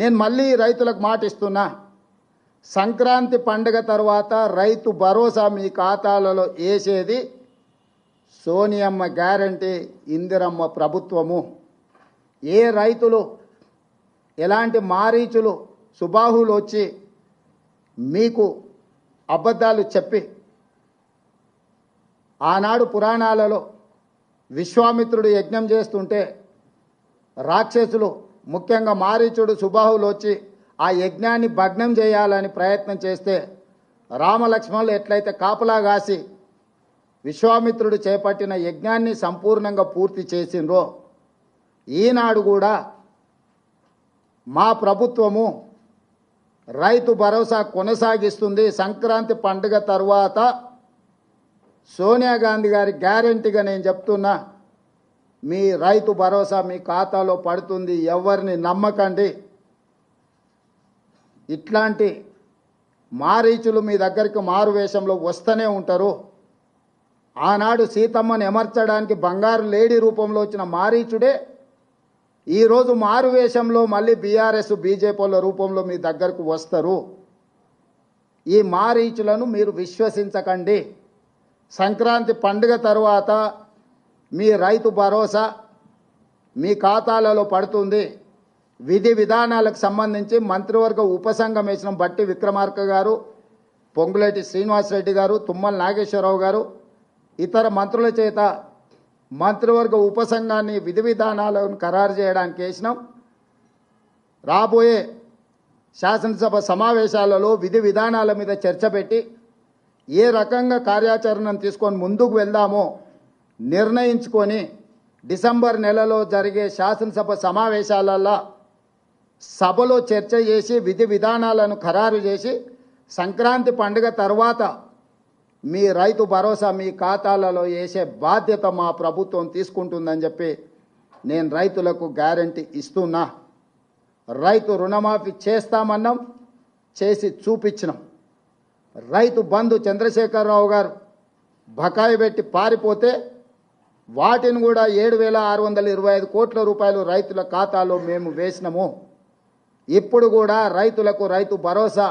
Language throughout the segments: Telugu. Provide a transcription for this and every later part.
నేను మళ్ళీ రైతులకు మాట ఇస్తున్నా. సంక్రాంతి పండుగ తర్వాత రైతు భరోసా మీ ఖాతాలలో వేసేది సోనియమ్మ గ్యారంటీ ఇందిరమ్మ ప్రభుత్వము. ఏ రైతులు ఎలాంటి మారీచులు సుబాహులు వచ్చి మీకు అబద్ధాలు చెప్పి ఆనాడు పురాణాలలో విశ్వామిత్రుడు యజ్ఞం చేస్తుంటే రాక్షసులు ముఖ్యంగా మారీచుడు సుబాహులు వచ్చి ఆ యజ్ఞాన్ని భగ్నం చేయాలని ప్రయత్నం చేస్తే రామలక్ష్మణులు ఎట్లయితే కాపలా కాసి విశ్వామిత్రుడు చేపట్టిన యజ్ఞాన్ని సంపూర్ణంగా పూర్తి చేసిండ్రో ఈనాడు కూడా మా ప్రభుత్వము రైతు భరోసా కొనసాగిస్తుంది. సంక్రాంతి పండుగ తరువాత సోనియా గాంధీ గారి గ్యారెంటీగా నేను చెప్తున్నా మీ రైతు భరోసా మీ ఖాతాలో పడుతుంది ఎవరిని నమ్మకండి. ఇట్లాంటి మారీచులు మీ దగ్గరికి మారు వేషంలో వస్తూనే ఉంటారు. ఆనాడు సీతమ్మను ఎమర్చడానికి బంగారు లేడీ రూపంలో వచ్చిన మారీచుడే ఈరోజు మారు వేషంలో మళ్ళీ బీఆర్ఎస్ బీజేపీల రూపంలో మీ దగ్గరకు వస్తారు. ఈ మారీచులను మీరు విశ్వసించకండి. సంక్రాంతి పండుగ తరువాత మీ రైతు భరోసా మీ ఖాతాలలో పడుతుంది. విధి విధానాలకు సంబంధించి మంత్రివర్గ ఉపసంఘం వేసిన బట్టి విక్రమార్క గారు పొంగులేటి శ్రీనివాసరెడ్డి గారు తుమ్మల నాగేశ్వరరావు గారు ఇతర మంత్రుల చేత మంత్రివర్గ ఉపసంఘాన్ని విధి విధానాలను ఖరారు చేయడానికి వేసినాం. రాబోయే శాసనసభ సమావేశాలలో విధి విధానాల మీద చర్చ పెట్టి ఏ రకంగా కార్యాచరణను తీసుకొని ముందుకు వెళ్దామో నిర్ణయించుకొని డిసెంబర్ నెలలో జరిగే శాసనసభ సమావేశాలలో సభలో చర్చ చేసి విధి విధానాలను ఖరారు చేసి సంక్రాంతి పండుగ తర్వాత మీ రైతు భరోసా మీ ఖాతాలలో వేసే బాధ్యత మా ప్రభుత్వం తీసుకుంటుందని చెప్పి నేను రైతులకు గ్యారంటీ ఇస్తున్నా. రైతు రుణమాఫీ చేస్తామన్నాం చేసి చూపించినాం. రైతు బంధు చంద్రశేఖరరావు గారు బకాయి పెట్టి పారిపోతే వాటిని కూడా ఏడు వేల ఆరు వందల ఇరవై ఐదు కోట్ల రూపాయలు రైతుల ఖాతాలో మేము వేసినాము. ఇప్పుడు కూడా రైతులకు రైతు భరోసా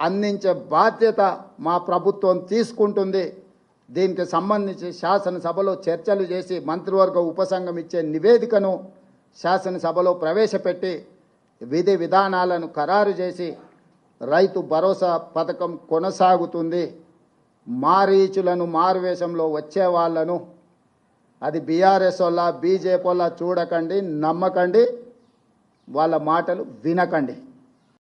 అందించే బాధ్యత మా ప్రభుత్వం తీసుకుంటుంది. దీనికి సంబంధించి శాసనసభలో చర్చలు చేసి మంత్రివర్గ ఉపసంఘం ఇచ్చే నివేదికను శాసనసభలో ప్రవేశపెట్టి విధి విధానాలను ఖరారు చేసి రైతు భరోసా పథకం కొనసాగుతుంది. మారీచులను మారువేషంలో వచ్చే వాళ్ళను అది బీఆర్ఎస్ వల్ల బీజేపీ వల్ల చూడకండి నమ్మకండి వాళ్ళ మాటలు వినకండి.